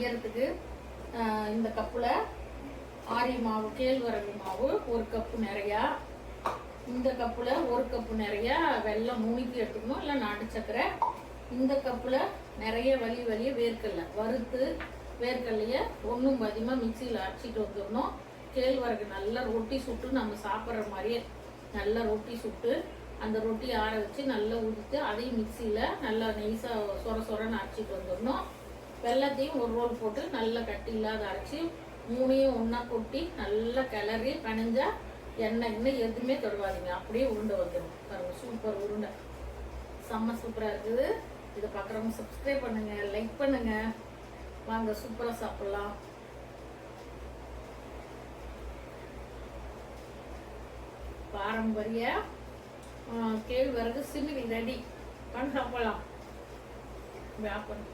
செய்யறதுக்கு இந்த கப்பில் ஆரி மாவு கேழ்வரகு மாவு ஒரு கப்பு நிறையா இந்த கப்பில் ஒரு கப்பு நிறையா வெள்ளம் மூணுக்கு எடுத்துக்கணும் இல்லை நாட்டு சக்கரை இந்த கப்பில் நிறைய வலி வலிய வேர்க்கடலை. வறுத்து வேர்க்கடலையை ஒன்றும் அதிகமாக மிக்சியில் அரைச்சிட்டு வந்துடணும். கேழ்வரகு நல்லா ரொட்டி சுட்டு நம்ம சாப்பிட்ற மாதிரியே நல்லா ரொட்டி சுட்டு அந்த ரொட்டி ஆற வச்சு நல்லா உதித்து அதையும் மிக்சியில் நல்லா நெய்ஸாக சொர சொரன்னு அரைச்சிட்டு வந்துடணும். வெள்ளத்தையும் ஒரு ரோல் போட்டு நல்லா கட்டி இல்லாத அரைச்சி மூணையும் ஒன்றா கொட்டி நல்லா கிளறி கனிஞ்சா எண்ணெய் இன்னும் எதுவுமே தொடுவாதீங்க அப்படியே உருண்டை வந்துடும் பாருங்க சூப்பர் உருண்டை. செம்ம சூப்பராக இருக்குது. இதை பார்க்குறவங்க சப்ஸ்கிரைப் பண்ணுங்க லைக் பண்ணுங்க. வாங்க சூப்பராக சாப்பிட்லாம். பாரம்பரிய கேழ்வரகு சிமிலி ரெடி. பண்ண சாப்பிடலாம் வியாபாரம்